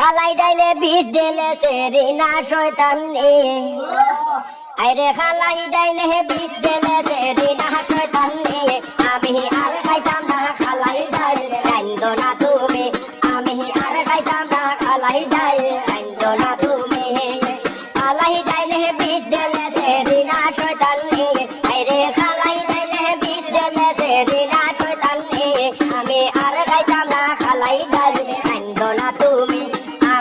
খালাই ডাইলে বিষ ঢেলে সেরি না শয়তান নিয়ে আরে খালাই ডাইলে বিষ ঢেলে সেরি না শয়তান আমি আর খাইতাম না খালাই ডাইলে, রাইন্দ না তুমি। আমি আর খাইতাম না খালাই ডাইলে, রাইন্দ না তুমি। খালাই ডাইলে বিষ ঢেলে সেরি না শয়তান নিয়ে আরে খালাই ডাইলে বিষ ঢেলে সেরি না শয়তান নিয়ে আমি আর খাইতাম না খালাই ডাইলে, রাইন্দ না তুমি।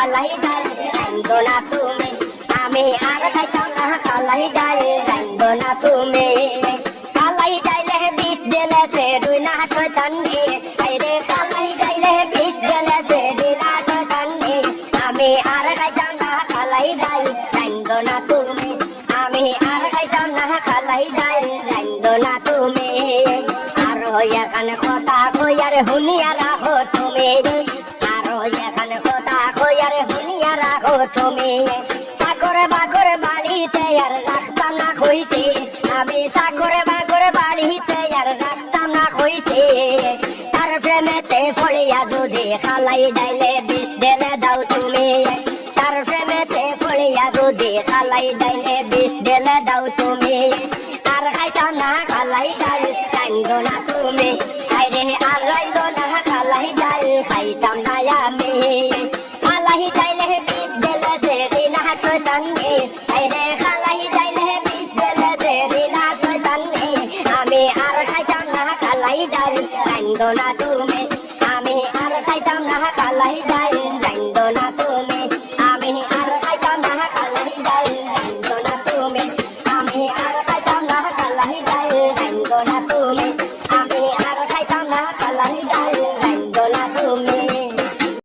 খালাই ডাল রাইন্দ না তুমি। আমি আর খাইতাম না খালাই ডাল রাইন্দ না তুমি। খালাই ডাইলে বিষ ঢেলে সে দুই না শয়তান দিয়ে আইরে খালাই ডাইলে বিষ ঢেলে সে দুই না শয়তান দিয়ে আমি আর খাইতাম না খালাই ডাই রাইন্দ না তুমি। আমি আর খাইতাম না খালাই ডাই রাইন্দ না তুমি। আরও এখানে কথা কইয়ার হুনিয়া রাখো তুমি। তুমি চাকরে বাকরে বাড়িতে আর রাখতাম না কইছি আমি আর রাখতাম না কইছি তার প্রেমেতে যদি খালাই ডাইলে বিষ ঢেলে দাও তুমি। তার প্রেমেতে পড়িয়া যদি খালাই ডাইলে বিষ ঢেলে দাও তুমি। আর খাইতাম না, খালাই ডাল আমি আর খাইতাম না কালাই ডাল রাইন্দ না তুমি আমি আর খাইতাম না খালাই ডাল